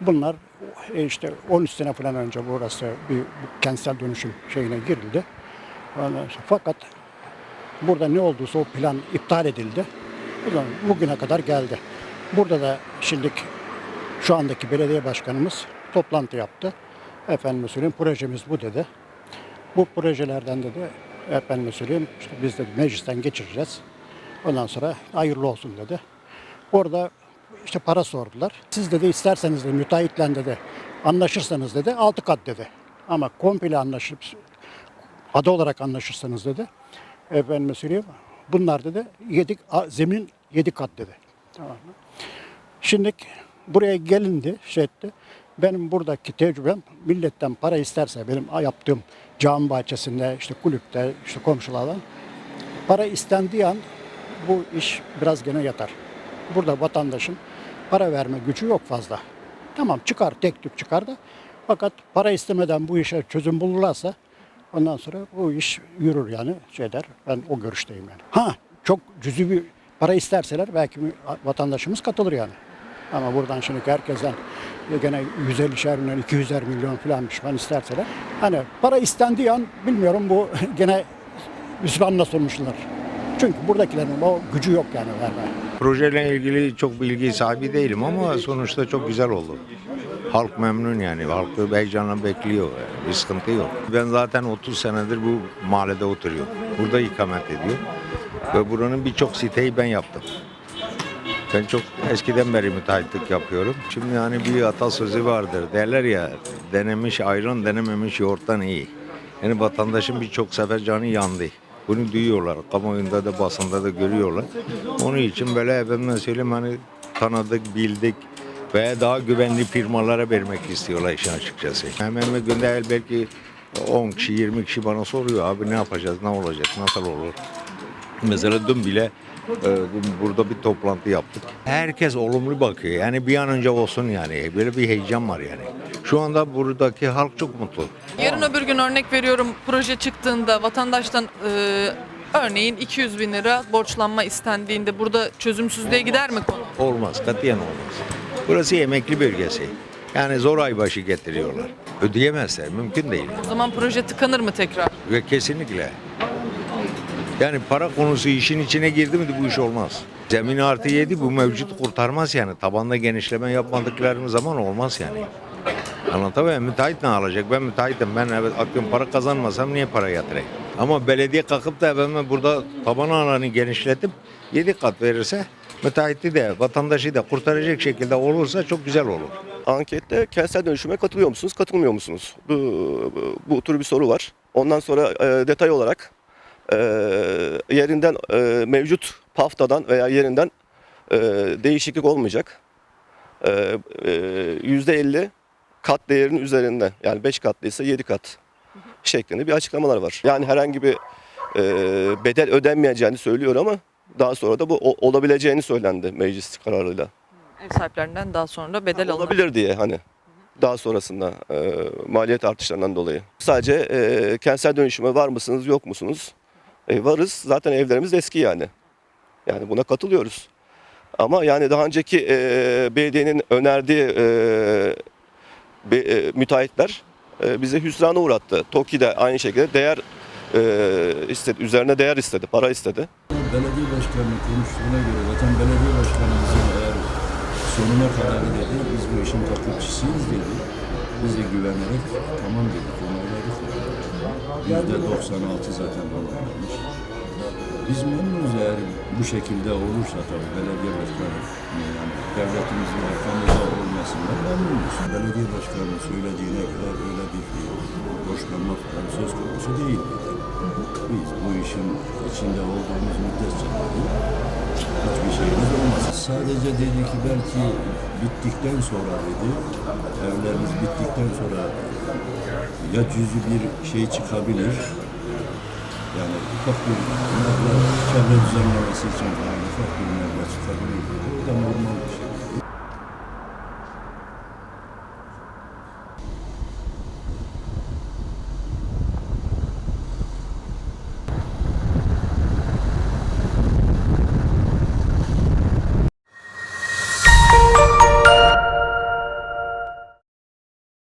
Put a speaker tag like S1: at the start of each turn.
S1: Bunlar e, işte 13 sene falan önce burası bir kentsel dönüşüm şeyine girildi. Fakat burada ne olduysa o plan iptal edildi. Bugüne kadar geldi. Burada da şimdi şu andaki belediye başkanımız toplantı yaptı. Efendim söyleyeyim projemiz bu dedi. Bu projelerden dedi efendim söyleyeyim işte biz de meclisten geçireceğiz. Ondan sonra hayırlı olsun dedi. Orada işte para sordular. Siz dedi isterseniz de müteahhitle dedi anlaşırsanız dedi altı kat dedi. Ama komple anlaşıp ada olarak anlaşırsanız dedi. Efendim söyleyeyim bunlar dedi yedi, a- zemin yedi kat dedi. Tamam mı? Şimdi buraya gelindi şey etti. Benim buradaki tecrübem milletten para isterse benim yaptığım cami bahçesinde işte kulüpte işte komşulardan para istendiği an bu iş biraz gene yatar. Burada vatandaşın para verme gücü yok fazla. Tamam çıkar tek tük çıkar da fakat para istemeden bu işe çözüm bulurlarsa ondan sonra bu iş yürür yani şeyler. Ben o görüşteyim yani. Ha çok cüzi bir para isterseler belki vatandaşımız katılır yani. Ama buradan şimdi herkesten gene 150'şer milyon, 200'er milyon falan pişman isterseler. Hani para istendiği an bilmiyorum bu gene hüsranla sormuşlar. Çünkü buradakilerin o gücü yok yani vermeye.
S2: Projeyle ilgili çok bilgi sahibi değilim ama sonuçta çok güzel oldu. Halk memnun yani. Halk heyecanla bekliyor. Bir sıkıntı yok. Ben zaten 30 senedir bu mahallede oturuyorum. Burada ikamet ediyor. Ve buranın birçok siteyi ben yaptım. Ben çok eskiden beri müteahhitlik yapıyorum. Şimdi yani bir atasözü vardır. Derler ya denemiş ayran denememiş yoğurttan iyi. Yani vatandaşın birçok sefer canı yandı. Bunu duyuyorlar. Kamuoyunda da basında da görüyorlar. Onun için böyle efendime söyleyeyim hani tanıdık, bildik veya daha güvenli firmalara vermek istiyorlar işin açıkçası. Hemen hemen günde belki 10 kişi, 20 kişi bana soruyor abi ne yapacağız, ne olacak, nasıl olur? Mesela dün bile burada bir toplantı yaptık. Herkes olumlu bakıyor. Yani bir an önce olsun yani. Böyle bir heyecan var yani. Şu anda buradaki halk çok mutlu.
S3: Yarın öbür gün örnek veriyorum proje çıktığında vatandaştan e, örneğin 200 bin lira borçlanma istendiğinde burada çözümsüzlüğe gider mi konu?
S2: Olmaz, katiyen olmaz. Burası emekli bölgesi. Yani zor aybaşı getiriyorlar. Ödeyemezler, mümkün değil.
S3: O zaman proje tıkanır mı tekrar?
S2: Ve kesinlikle. Yani para konusu işin içine girdi mi bu iş olmaz. Zemin artı yedi bu mevcut kurtarmaz yani. Tabanda genişleme yapmadıklarımız zaman olmaz yani. Anlatabiliyor muyum? Müteahhit ne alacak? Ben müteahhitim. Ben evet atıyorum para kazanmasam niye para yatırayım? Ama belediye kalkıp da efendim burada taban alanı genişletip 7 kat verirse müteahhiti de vatandaşı da kurtaracak şekilde olursa çok güzel olur.
S4: Ankette kentsel dönüşüme katılıyor musunuz, katılmıyor musunuz? Bu, bu, bu tür bir soru var. Ondan sonra e, detay olarak e, yerinden e, mevcut paftadan veya yerinden e, değişiklik olmayacak. E, e, %50 kat değerinin üzerinde yani 5 katlıysa 7 kat şeklinde bir açıklamalar var. Yani herhangi bir e, bedel ödenmeyeceğini söylüyor ama daha sonra da bu o- olabileceğini söylendi meclis kararıyla.
S3: Ev sahiplerinden daha sonra bedel alınır.
S4: Olabilir diye hani daha sonrasında e, maliyet artışlarından dolayı. Sadece e, kentsel dönüşüme var mısınız yok musunuz? E, varız. Zaten evlerimiz eski yani. Yani buna katılıyoruz. Ama yani daha önceki e, belediyenin önerdiği e, be, e, müteahhitler e, bize hüsrana uğrattı. TOKİ de aynı şekilde değer e, istedi, üzerine değer istedi, para istedi.
S5: Belediye başkanının konuştuğuna göre zaten belediye başkanımızın eğer sonuna kadar dedi biz bu işin takipçisiyiz dedi. Biz de güvenerek tamam dedik onayladık. Yüzde 96 zaten onaylamış. Biz memnunuz eğer bu şekilde olursa tabii belediye başkanı yani devletimizin arkamızda olmasından memnunuz. Belediye başkanının söylediğine göre öyle bir borçlanma falan söz konusu değil. Biz bu işin içinde olduğumuz müddetçe hiçbir şeyimiz olmaz. Sadece dedi ki belki bittikten sonra dedi, evlerimiz bittikten sonra ya cüzü bir şey çıkabilir, yani ufak bir meblağ, çevre düzenlemesi için falan ufak bir meblağ çıkabilir. Bu da normal bir şey.